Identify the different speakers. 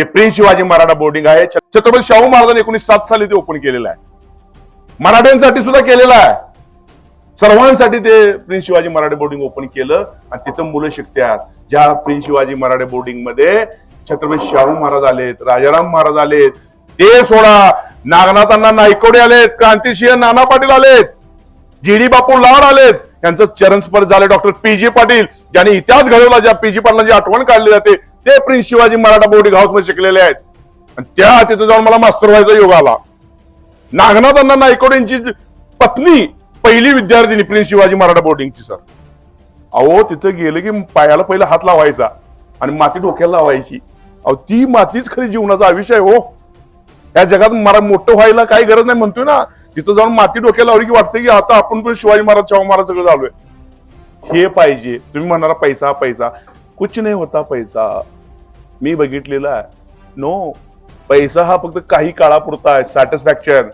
Speaker 1: जे prince Shivaji Maratha boarding आहे छत्रपती शाहू महाराजांनी एकोणीस सात साली ते ओपन केलेलं आहे. मराठ्यांसाठी सुद्धा केलेलं आहे. सर्वांसाठी ते prince Shivaji Marathe boarding open केलं आणि तिथं मुलं शिकतात ज्या प्रिन्स शिवाजी मराठे बोर्डिंगमध्ये छत्रपती शाहू महाराज आलेत राजाराम महाराज आलेत ते सोडा. नागनाथांना नायकोडे आलेत क्रांतिसिंह नाना पाटील आलेत जी डी बापू लाड आलेत. त्यांचं चरणस्पर्श झाले डॉक्टर पी जी पाटील. ज्यांनी इतिहास घडवला ज्या पी जी पाटलांची आठवण काढली जाते ते प्रिन्स शिवाजी मराठा बोर्डिंग हाऊसमध्ये शिकलेले आहेत. आणि त्या तिथं जाऊन मला मास्तर व्हायचा योग आला. नागनाथांना नायकोडेंची पत्नी पहिली विद्यार्थिनी प्रिन्स शिवाजी मराठा बोर्डिंगची सर अहो तिथं गेलं की पायाला पहिला हात लावायचा आणि माती डोक्याला लावायची. अहो ती मातीच खरी जीवनाचा आयुष्य आहे हो. या जगात मला मोठं व्हायला काही गरज नाही म्हणतोय ना. तिथं जाऊन माती डोक्याला लावली की वाटतं की आता आपण पण शिवाजी महाराज शाहू महाराज सगळं झालोय. हे पाहिजे. तुम्ही म्हणणारा पैसा पैसा. कुछ नाही होता पैसा। मी बघितलेला आहे. नो पैसा हा फक्त काही काळापुरता आहे. सॅटिस्फॅक्शन